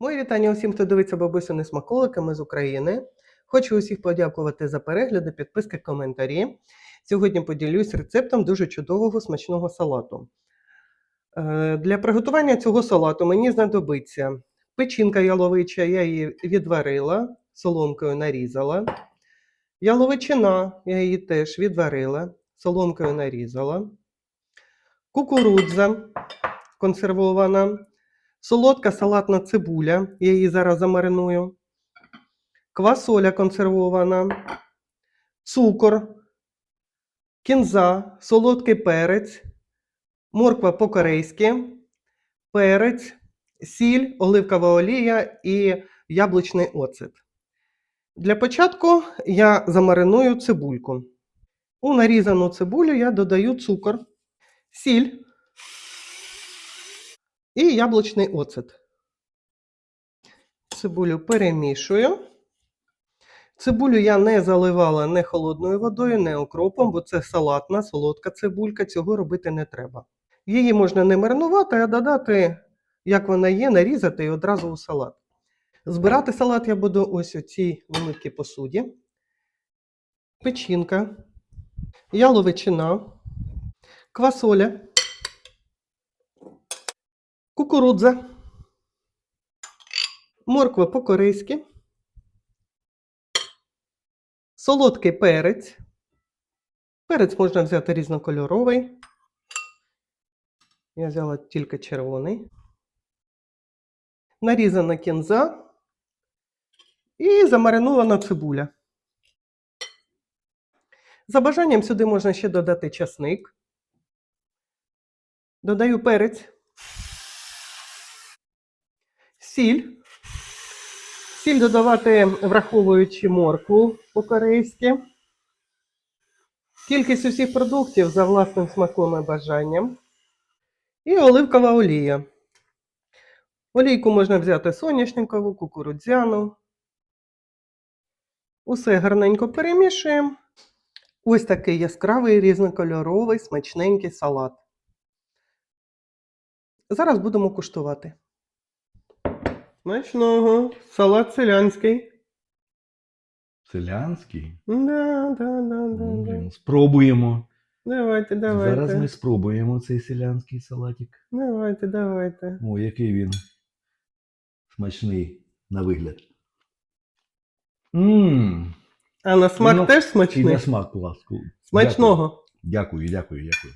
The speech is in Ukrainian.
Мої вітання усім, хто дивиться бабусини смаколики, ми з України. Хочу усіх подякувати за перегляди, підписки, коментарі. Сьогодні поділюсь рецептом дуже чудового смачного салату. Е, Для приготування цього салату мені знадобиться печінка яловича, я її відварила, соломкою нарізала. Яловичина, я її теж відварила, соломкою нарізала. Кукурудза консервована. Солодка салатна цибуля, я її зараз замариную. Квасоля консервована, цукор, кінза, солодкий перець, морква по-корейськи, перець, сіль, оливкова олія і яблучний оцет. Для початку я замариную цибульку. У нарізану цибулю я додаю цукор, сіль і яблучний оцет. Цибулю перемішую. Цибулю я не заливала не холодною водою, не окропом, бо це салатна, солодка цибулька, цього робити не треба. Її можна не маринувати, а додати, як вона є, нарізати і одразу у салат. Збирати салат я буду ось у цій великій посуді. Печінка, яловичина, квасоля, кукурудза, морква по-корейськи, солодкий перець. Перець можна взяти різнокольоровий. Я взяла тільки червоний. Нарізана кінза і замаринована цибуля. За бажанням сюди можна ще додати часник. Додаю перець, сіль. Сіль додавати, враховуючи моркву по-корейськи. Кількість усіх продуктів за власним смаком і бажанням. І оливкова олія. Олійку можна взяти соняшникову, кукурудзяну. Усе гарненько перемішуємо. Ось такий яскравий різнокольоровий смачненький салат. Зараз будемо куштувати. Смачного. Салат селянський. Селянський? Да, да, да, да, Ну, да. блін, спробуємо. Давайте, давайте. Зараз ми спробуємо цей селянський салатик. Давайте, давайте. О, який він смачний на вигляд. Ммм. А на смак Ну, теж І смачний? на смак клас. Смачного. Дякую, дякую, дякую.